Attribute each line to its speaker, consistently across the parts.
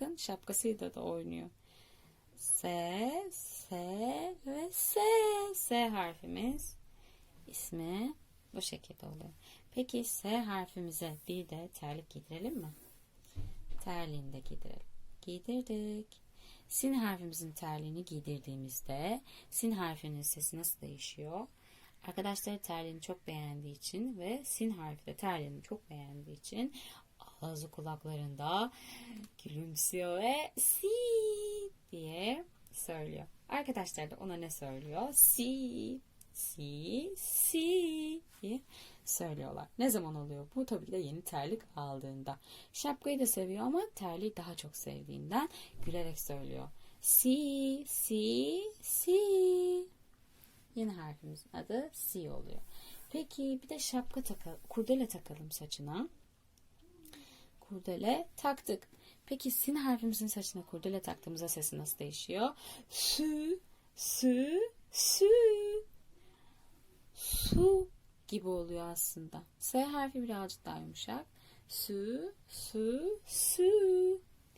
Speaker 1: Bakın şapkasıyla da oynuyor. S, S ve S. S harfimiz ismi bu şekilde oluyor. Peki S harfimize bir de terlik giydirelim mi? Terliğini de giydirelim. Giydirdik. Sin harfimizin terliğini giydirdiğimizde sin harfinin sesi nasıl değişiyor? Arkadaşları terliğini çok beğendiği için ve sin harfi de terliğini çok beğendiği için ağzı kulaklarında gülümsüyor ve si diye söylüyor. Arkadaşlar da ona ne söylüyor? Si, si, si diye söylüyorlar. Ne zaman oluyor bu? Tabii ki de yeni terlik aldığında. Şapkayı da seviyor ama terliği daha çok sevdiğinden gülerek söylüyor. Si, si, si. Yeni harfimizin adı si oluyor. Peki bir de şapka takalım, kurdele takalım saçına. Kurdele taktık. Peki sin harfimizin saçına kurdele taktığımızda sesi nasıl değişiyor? Sü, sü, sü. Su gibi oluyor aslında. S harfi birazcık daha yumuşak. Sü, sü, sü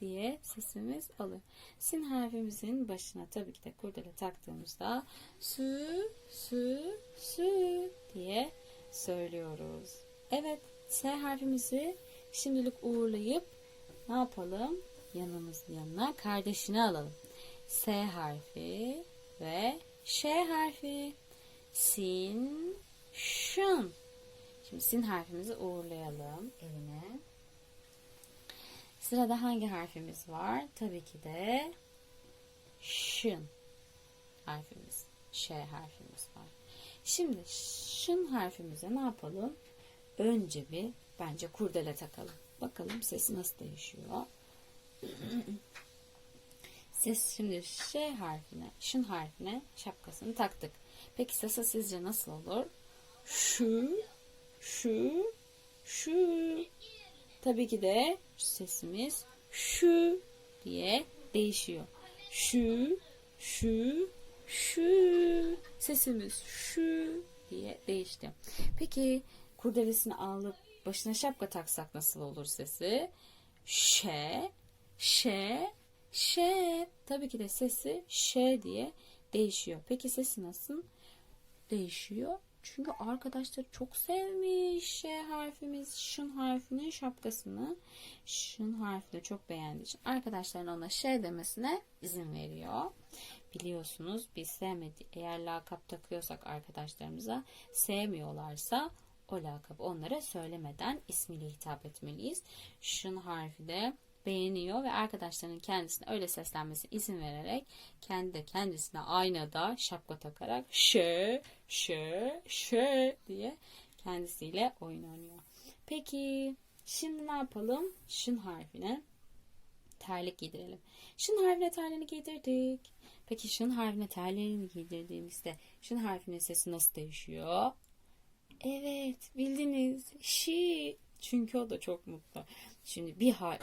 Speaker 1: diye sesimiz alır. Sin harfimizin başına tabii ki de kurdele taktığımızda sü, sü, sü diye söylüyoruz. Evet, S harfimizi şimdilik uğurlayıp ne yapalım? Yanımız yanına kardeşini alalım. S harfi ve Ş harfi. Sin, şın. Şimdi sin harfimizi uğurlayalım eline. Sırada hangi harfimiz var? Tabii ki de şın harfimiz. Ş harfimiz var. Şimdi şın harfimize ne yapalım? Önce bir bence kurdele takalım. Bakalım sesi nasıl değişiyor. Ses şimdi Ş harfine, şın harfine şapkasını taktık. Peki sesi sizce nasıl olur? Şu, şu, şu. Tabii ki de sesimiz şu diye değişiyor. Şu, şu, şu. Sesimiz şu diye değişti. Peki kurdelesini alıp başına şapka taksak nasıl olur sesi? Ş, ş, ş. Tabii ki de sesi ş diye değişiyor. Peki sesi nasıl değişiyor? Çünkü arkadaşlar çok sevmiş Ş harfimiz, şın harfinin şapkasını. Şın harfi de çok beğendiği için arkadaşların ona Ş demesine izin veriyor. Biliyorsunuz biz sevmedi eğer lakap takıyorsak arkadaşlarımıza sevmiyorlarsa o lakap onlara söylemeden ismiyle hitap etmeliyiz. Şın harfi de beğeniyor ve arkadaşlarının kendisine öyle seslenmesi izin vererek kendi de kendisine aynada şapka takarak şe şe şe diye kendisiyle oyun oynuyor. Peki şimdi ne yapalım? Şın harfine terlik giydirelim. Şın harfine terliğini giydirdik. Peki şın harfine terliğini giydirdiğimizde şın harfinin sesi nasıl değişiyor? Evet bildiniz. Şi. Çünkü o da çok mutlu. Şimdi bir har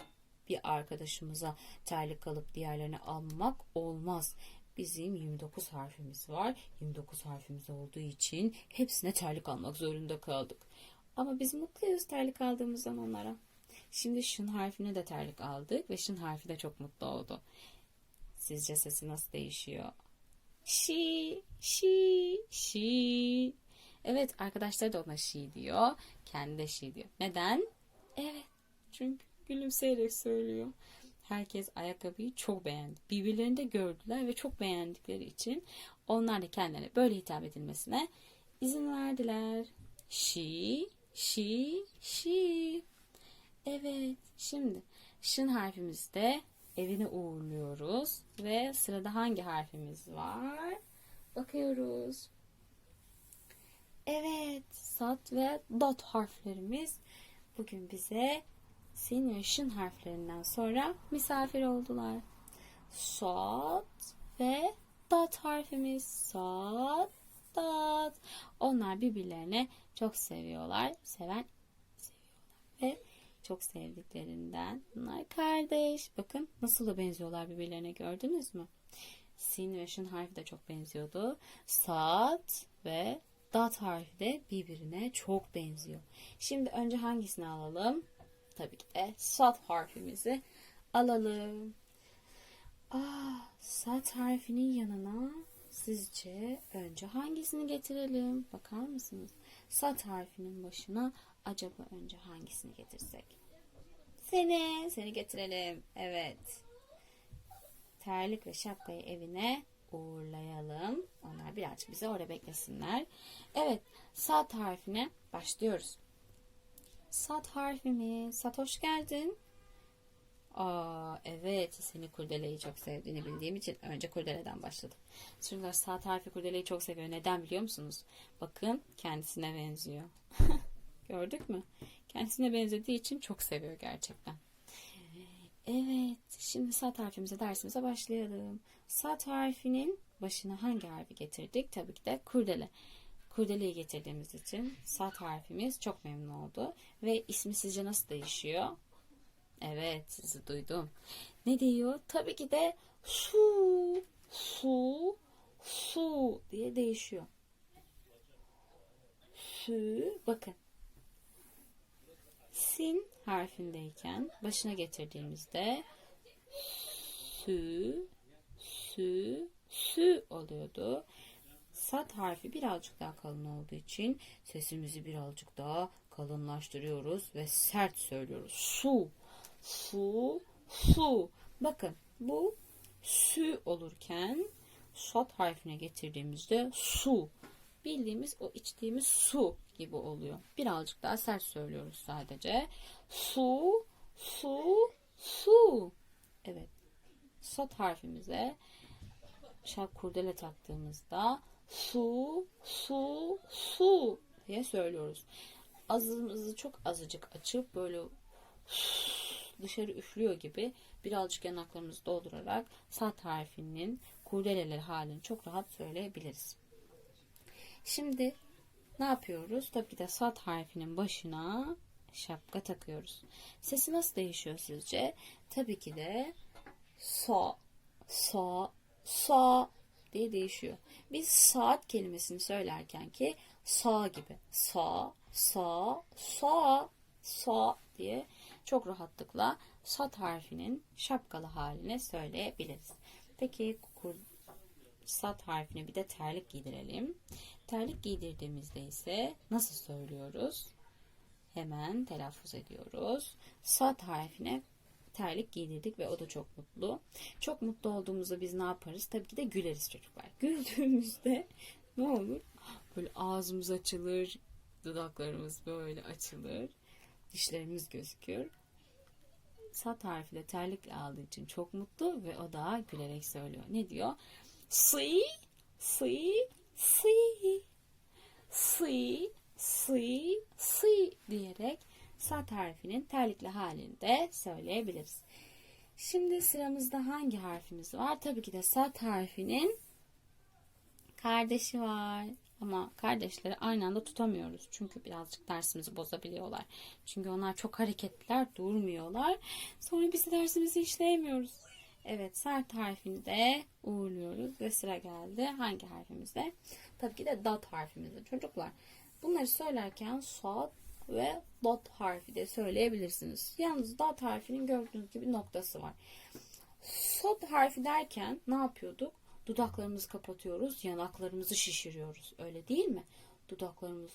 Speaker 1: bir arkadaşımıza terlik alıp diğerlerine almak olmaz. Bizim 29 harfimiz var. 29 harfimiz olduğu için hepsine terlik almak zorunda kaldık. Ama biz mutluyuz terlik aldığımızdan onlara. Şimdi şın harfine de terlik aldık ve şın harfi de çok mutlu oldu. Sizce sesi nasıl değişiyor? Şi, şi, şi. Evet arkadaşlar da ona şi diyor. Kendi de şi diyor. Neden? Evet çünkü gülümseyerek söylüyor. Herkes ayakkabıyı çok beğendi. Birbirlerini de gördüler ve çok beğendikleri için onlar da kendilerine böyle hitap edilmesine izin verdiler. Şi, şi, şi. Evet, şimdi şın harfimizde evine uğurluyoruz ve sırada hangi harfimiz var? Bakıyoruz. Evet, sat ve dot harflerimiz bugün bize sin ve şın harflerinden sonra misafir oldular. Sat ve dot harfimiz. Sat, dot. Onlar birbirlerine çok seviyorlar. Seven seviyorlar ve çok sevdiklerinden bunlar kardeş. Bakın nasıl da benziyorlar birbirlerine gördünüz mü? Sin ve şın harfi de çok benziyordu. Sat ve dat harfi de birbirine çok benziyor. Şimdi önce hangisini alalım? Tabii ki de sat harfimizi alalım. Aa, sat harfinin yanına sizce önce hangisini getirelim? Bakar mısınız? Sat harfinin başına acaba önce hangisini getirsek? Seni, seni getirelim. Evet. Terlik ve şapkayı evine uğurlayalım. Onlar birazcık bize orada beklesinler. Evet, sat harfine başlıyoruz. Sat harfimiz. Sat hoş geldin. Aa evet seni kurdeleyi çok sevdiğini bildiğim için önce kurdeleden başladım. Çocuklar saat harfi kurdeleyi çok seviyor. Neden biliyor musunuz? Bakın kendisine benziyor. Gördük mü? Kendisine benzediği için çok seviyor gerçekten. Şimdi saat harfimize dersimize başlayalım. Saat harfinin başına hangi harfi getirdik? Tabii ki de kurdele. Kurdeleyi getirdiğimiz için saat harfimiz çok memnun oldu. Ve ismi sizce nasıl değişiyor? Evet sizi duydum. Ne diyor? Tabii ki de su, su, su diye değişiyor. Su, bakın. Sin harfindeyken başına getirdiğimizde sü, sü, sü oluyordu. Sat harfi birazcık daha kalın olduğu için sesimizi birazcık daha kalınlaştırıyoruz ve sert söylüyoruz. Su, su, su. Bakın bu sü olurken sat harfine getirdiğimizde su. Bildiğimiz o içtiğimiz su gibi oluyor. Birazcık daha sert söylüyoruz sadece. Su, su, su. Evet. Sat harfimize şap kurdele taktığımızda su, su, su diye söylüyoruz. Ağzımızı çok azıcık açıp böyle dışarı üflüyor gibi birazcık yanaklarımızı doldurarak sat harfinin kurdeleleri halini çok rahat söyleyebiliriz. Şimdi ne yapıyoruz? Tabii ki de sat harfinin başına şapka takıyoruz. Sesi nasıl değişiyor sizce? Tabii ki de sa, sa, sa diye değişiyor. Biz saat kelimesini söylerken ki sağ gibi sa, sa, sa, sa diye çok rahatlıkla sat harfinin şapkalı halini söyleyebiliriz. Peki sat harfine bir de terlik giydirelim. Terlik giydirdiğimizde ise nasıl söylüyoruz? Hemen telaffuz ediyoruz. Sat harfine terlik giydirdik ve o da çok mutlu. Çok mutlu olduğumuzda biz ne yaparız? Tabii ki de güleriz çocuklar. Güldüğümüzde ne olur? Böyle ağzımız açılır, dudaklarımız böyle açılır, dişlerimiz gözükür. Sat harfiyle terlikle aldığı için çok mutlu ve o da gülerek söylüyor. Ne diyor? Si, si, si, si, si, si diyerek sat harfinin terlikli halinde söyleyebiliriz. Şimdi sıramızda hangi harfimiz var? Tabii ki de sat harfinin kardeşi var. Ama kardeşleri aynı anda tutamıyoruz. Çünkü birazcık dersimizi bozabiliyorlar. Çünkü onlar çok hareketliler, durmuyorlar. Sonra biz de dersimizi işleyemiyoruz. Evet, sert harfini de uğurluyoruz ve sıra geldi. Hangi harfimizde? Tabii ki de dat harfimizde çocuklar. Bunları söylerken sat ve dot harfi de söyleyebilirsiniz. Yalnız dot harfinin gördüğünüz gibi noktası var. Sot harfi derken ne yapıyorduk? Dudaklarımızı kapatıyoruz, yanaklarımızı şişiriyoruz. Öyle değil mi? Dudaklarımız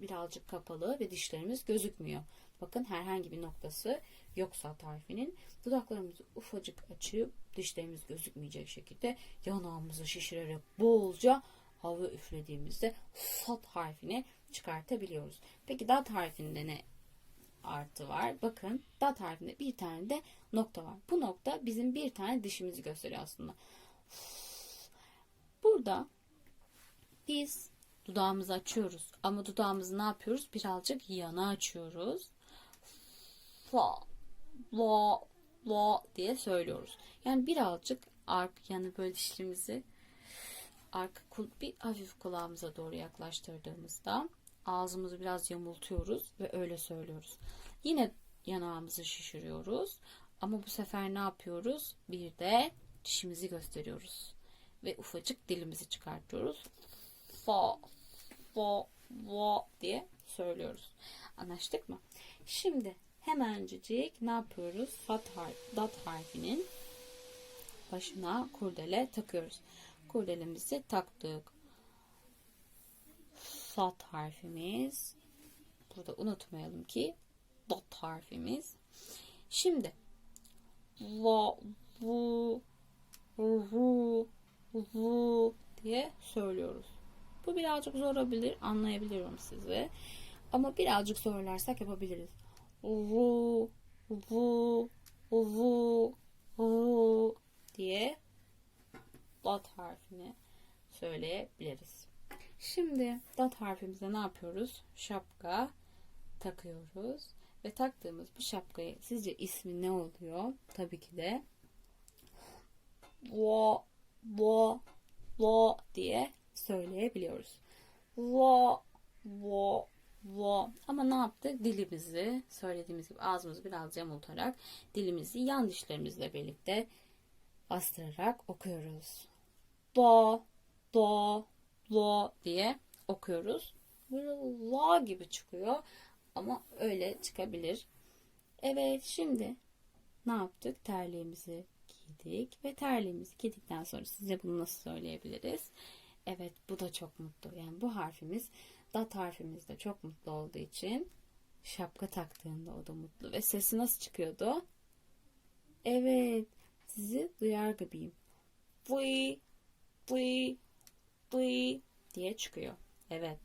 Speaker 1: birazcık kapalı ve dişlerimiz gözükmüyor. Bakın herhangi bir noktası yok sat harfinin. Dudaklarımızı ufacık açıp dişlerimiz gözükmeyecek şekilde yanağımızı şişirerek bolca hava üflediğimizde sat harfini çıkartabiliyoruz. Peki dat harfinde ne artı var? Bakın dat harfinde bir tane de nokta var. Bu nokta bizim bir tane dişimizi gösteriyor aslında. Burada biz dudağımızı açıyoruz. Ama dudağımızı ne yapıyoruz? Birazcık yana açıyoruz. Fa, la, la diye söylüyoruz. Yani birazcık ark yani böyle dişlerimizi arka bir hafif kulağımıza doğru yaklaştırdığımızda ağzımızı biraz yamultuyoruz ve öyle söylüyoruz. Yine yanağımızı şişiriyoruz. Ama bu sefer ne yapıyoruz? Bir de dişimizi gösteriyoruz. Ve ufacık dilimizi çıkartıyoruz. Fa, fa, va diye söylüyoruz. Anlaştık mı? Şimdi hemencik ne yapıyoruz? Fat harf, dat harfinin başına kurdele takıyoruz. Kurdelemizi taktık. Sat harfimiz. Burada unutmayalım ki dot harfimiz. Şimdi va, vu, ru, vu diye söylüyoruz. Bu birazcık zor olabilir. Anlayabiliyorum sizi. Ama birazcık zorlarsak yapabiliriz. Vu, vu, vu, vu diye dot harfini söyleyebiliriz. Şimdi dot harfimize ne yapıyoruz? Şapka takıyoruz. Ve taktığımız bu şapkayı sizce ismi ne oluyor? Tabii ki de wo, wo, wo diye söyleyebiliyoruz. Wo, wo, wo. Ama ne yaptık? Dilimizi söylediğimiz gibi ağzımızı biraz yamultarak dilimizi yan dişlerimizle birlikte bastırarak okuyoruz. Do, do, do diye okuyoruz. Böyle la gibi çıkıyor ama öyle çıkabilir. Evet şimdi ne yaptık? Terliğimizi giydik ve terliğimizi giydikten sonra size bunu nasıl söyleyebiliriz? Evet bu da çok mutlu. Yani bu harfimiz dat harfimiz de çok mutlu olduğu için şapka taktığında o da mutlu. Ve sesi nasıl çıkıyordu? Evet sizi duyar gibiyim. Bui, bui, bui diye çıkıyor. Evet.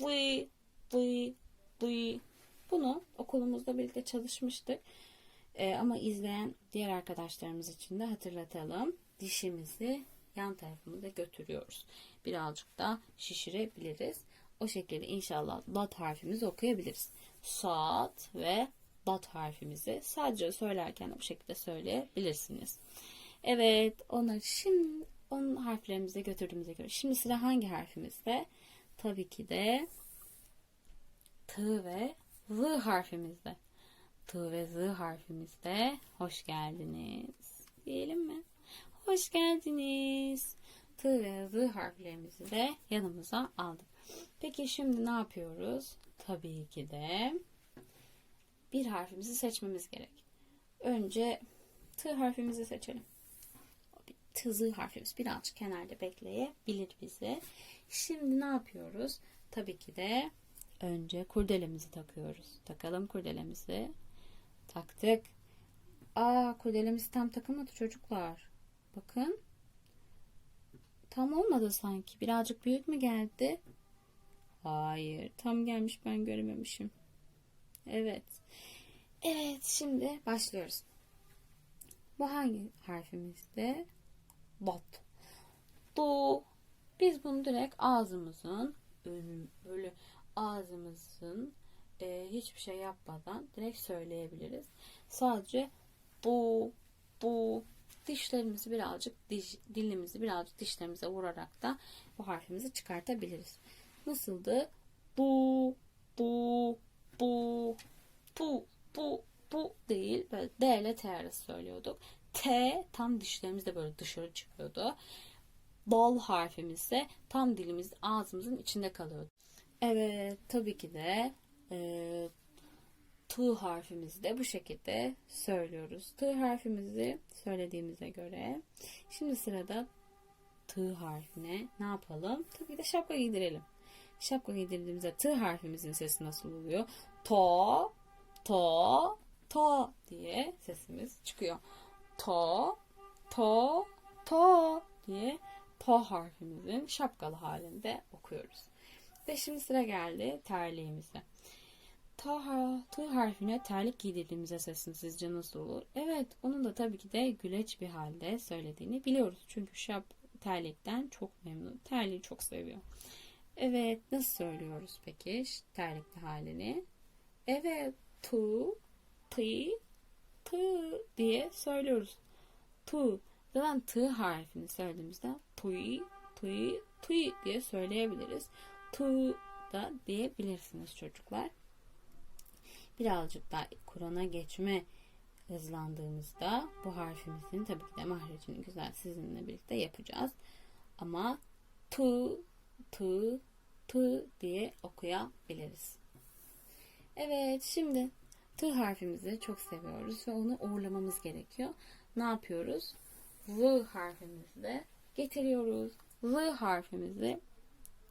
Speaker 1: Bui, bui, bui. Bunu okulumuzda birlikte çalışmıştık. Ee, ama izleyen diğer arkadaşlarımız için de hatırlatalım. Dişimizi yan tarafımıza götürüyoruz. Birazcık da şişirebiliriz. O şekilde inşallah dot harfimizi okuyabiliriz. Saat ve dot harfimizi sadece söylerken bu şekilde söyleyebilirsiniz. Evet, onları şimdi onun harflerimize götürdüğümüze göre. Şimdi sıra hangi harfimizde? Tabii ki de T ve Z harfimizde. T ve Z harfimizde hoş geldiniz. Diyelim mi? Hoş geldiniz. T ve Z harflerimizi de yanımıza aldık. Peki şimdi ne yapıyoruz? Tabii ki de bir harfimizi seçmemiz gerek. Önce T harfimizi seçelim. Tızı harfimiz birazcık kenarda bekleyebilir bizi. Şimdi ne yapıyoruz? Tabii ki de önce kurdelemizi takıyoruz. Takalım kurdelemizi. Taktık. Aa kurdelemiz tam takılmadı çocuklar. Bakın. Tam olmadı sanki. Birazcık büyük mü geldi? Hayır. Tam gelmiş ben görememişim. Evet. Evet şimdi başlıyoruz. Bu hangi harfimizde? Bot. Do. Biz bunu direkt ağzımızın böyle ağzımızın e, hiçbir şey yapmadan direkt söyleyebiliriz. Sadece bu bu dişlerimizi birazcık diş, dilimizi birazcık dişlerimize vurarak da bu harfimizi çıkartabiliriz. Nasıldı? Bu bu bu bu bu bu değil. Böyle D ile T arası söylüyorduk. T tam dişlerimizde böyle dışarı çıkıyordu. Dal harfimiz ise tam dilimiz ağzımızın içinde kalıyordu. Evet tabii ki de e, T harfimizi de bu şekilde söylüyoruz. T harfimizi söylediğimize göre şimdi sırada T harfine ne yapalım? Tabii de şapka giydirelim. Şapka giydirdiğimizde T harfimizin sesi nasıl oluyor? To, to, to diye sesimiz çıkıyor. To, to, to diye to harfimizin şapkalı halinde okuyoruz. Ve şimdi sıra geldi terliğimize. Ta, t harfine terlik giydirdiğimizde sesin sizce nasıl olur? Evet, onun da tabii ki de güleç bir halde söylediğini biliyoruz. Çünkü şap terlikten çok memnun. Terliği çok seviyor. Evet, nasıl söylüyoruz peki terlikli halini? Evet, tu, ti, t diye söylüyoruz. Tu. Zaten t harfini söylediğimizde tui, tui, tui diye söyleyebiliriz. Tu da diyebilirsiniz çocuklar. Birazcık daha Kur'an'a geçme hızlandığımızda bu harfimizin tabii ki de mahrecini güzel sizinle birlikte yapacağız. Ama tu, tu, tu diye okuyabiliriz. Evet şimdi T harfimizi çok seviyoruz ve onu uğurlamamız gerekiyor. Ne yapıyoruz? L harfimizi de getiriyoruz. L harfimizi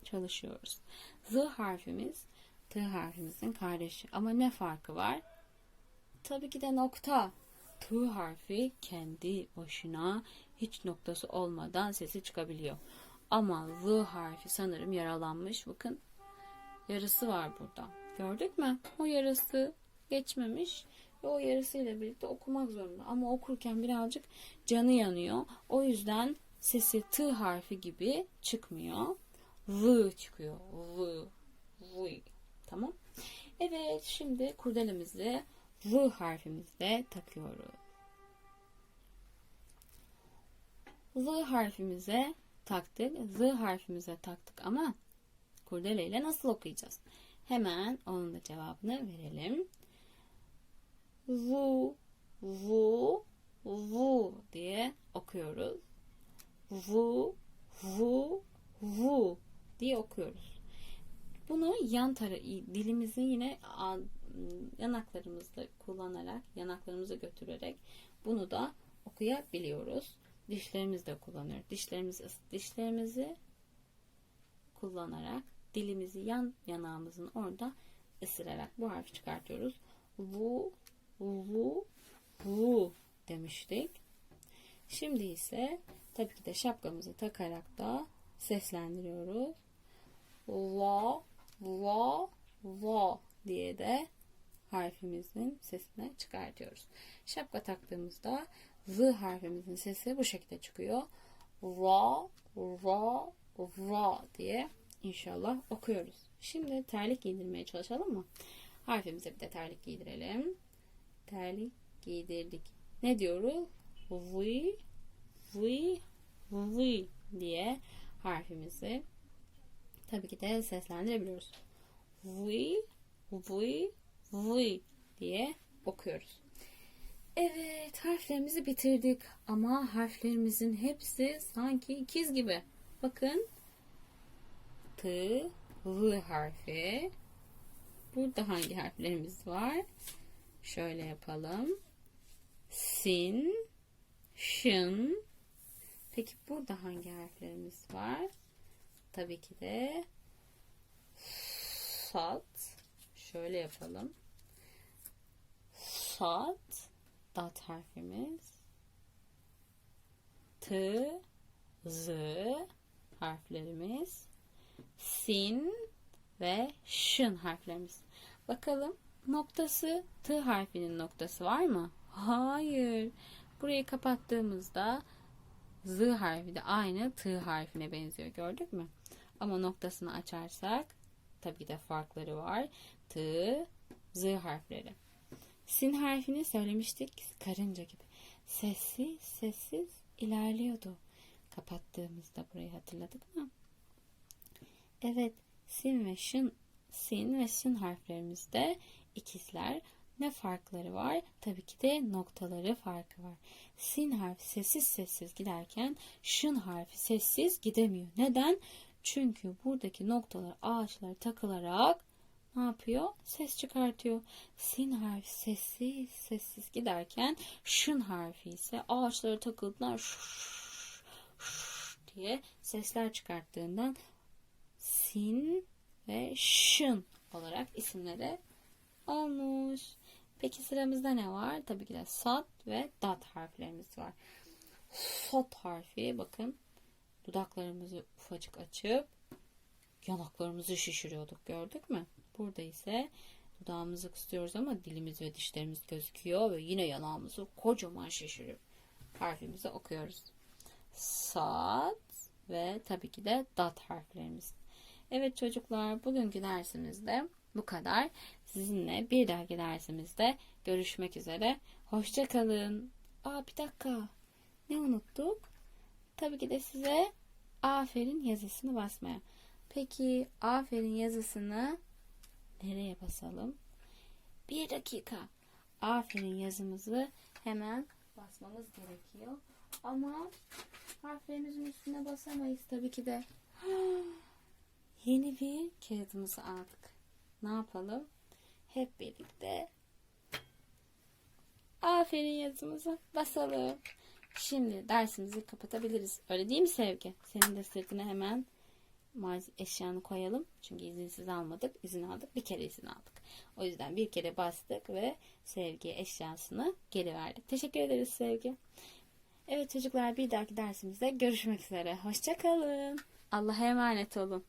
Speaker 1: çalışıyoruz. Z harfimiz T harfimizin kardeşi. Ama ne farkı var? Tabii ki de nokta. T harfi kendi başına hiç noktası olmadan sesi çıkabiliyor. Ama L harfi sanırım yaralanmış. Bakın yarısı var burada. Gördük mü? O yarısı geçmemiş ve o yarısıyla birlikte okumak zorunda. Ama okurken birazcık canı yanıyor. O yüzden sesi T harfi gibi çıkmıyor. V çıkıyor. V. V. Tamam. Evet şimdi kurdelemizi V harfimizle takıyoruz. Z harfimize taktık. Z harfimize taktık ama kurdeleyle nasıl okuyacağız? Hemen onun da cevabını verelim. Vu, vu, vu diye okuyoruz. Vu, vu, vu diye okuyoruz. Bunu yan tara dilimizi yine yanaklarımızda kullanarak, yanaklarımıza götürerek bunu da okuyabiliyoruz. Dişlerimiz de kullanıyor. Dişlerimizi dişlerimizi kullanarak dilimizi yan yanağımızın orada ısırarak bu harfi çıkartıyoruz. Vu, vu, vu demiştik. Şimdi ise tabii ki de şapkamızı takarak da seslendiriyoruz. Va, va, va diye de harfimizin sesini çıkartıyoruz. Şapka taktığımızda Z harfimizin sesi bu şekilde çıkıyor. Ra, ra, ra diye inşallah okuyoruz. Şimdi terlik giydirmeye çalışalım mı? Harfimize bir de terlik giydirelim. Terlik giydirdik. Ne diyoruz? Vi, vi, vi diye harfimizi tabii ki de seslendirebiliyoruz. Vi, vi, vi diye okuyoruz. Evet harflerimizi bitirdik ama harflerimizin hepsi sanki ikiz gibi. Bakın T, V harfi. Burada hangi harflerimiz var? Şöyle yapalım. Sin, şın. Peki burada hangi harflerimiz var? Tabii ki de sat. Şöyle yapalım. Sat dat harfimiz. T, Z harflerimiz. Sin ve şın harflerimiz. Bakalım noktası T harfinin noktası var mı? Hayır. Burayı kapattığımızda Z harfi de aynı T harfine benziyor. Gördük mü? Ama noktasını açarsak tabii de farkları var. T, Z harfleri. Sin harfini söylemiştik karınca gibi. Sessiz sessiz ilerliyordu. Kapattığımızda burayı hatırladık mı? Evet, sin ve şın, sin ve şın harflerimizde ikizler. Ne farkları var? Tabii ki de noktaları farkı var. Sin harfi sessiz sessiz giderken şın harfi sessiz gidemiyor. Neden? Çünkü buradaki noktalar ağaçlara takılarak ne yapıyor? Ses çıkartıyor. Sin harfi sessiz sessiz giderken şın harfi ise ağaçlara takıldığından şuş, şuş diye sesler çıkarttığından sin ve şın olarak isimleri olmuş. Peki sıramızda ne var? Tabii ki de sat ve dat harflerimiz var. Sot harfi bakın dudaklarımızı ufacık açıp yanaklarımızı şişiriyorduk gördük mü? Burada ise dudağımızı kısıyoruz ama dilimiz ve dişlerimiz gözüküyor ve yine yanağımızı kocaman şişiriyor. Harfimizi okuyoruz. Sat ve tabii ki de dat harflerimiz. Evet çocuklar bugünkü dersimizde bu kadar. Sizinle bir dahaki dersimizde görüşmek üzere. Hoşçakalın. Aa bir dakika. Ne unuttuk? Tabii ki de size aferin yazısını basmaya. Peki aferin yazısını nereye basalım? Bir dakika. Aferin yazımızı hemen basmamız gerekiyor. Ama harflerimizin üstüne basamayız tabii ki de. Yeni bir kağıdımızı aldık. Ne yapalım? Hep birlikte Aferin yazımıza basalım. Şimdi dersimizi kapatabiliriz. Öyle değil mi Sevgi? Senin de sırtına hemen eşyanı koyalım. Çünkü izinsiz almadık. İzin aldık. Bir kere izin aldık. O yüzden bir kere bastık ve Sevgi eşyasını geri verdik. Teşekkür ederiz Sevgi. Evet çocuklar bir dahaki dersimizde görüşmek üzere. Hoşçakalın. Allah'a emanet olun.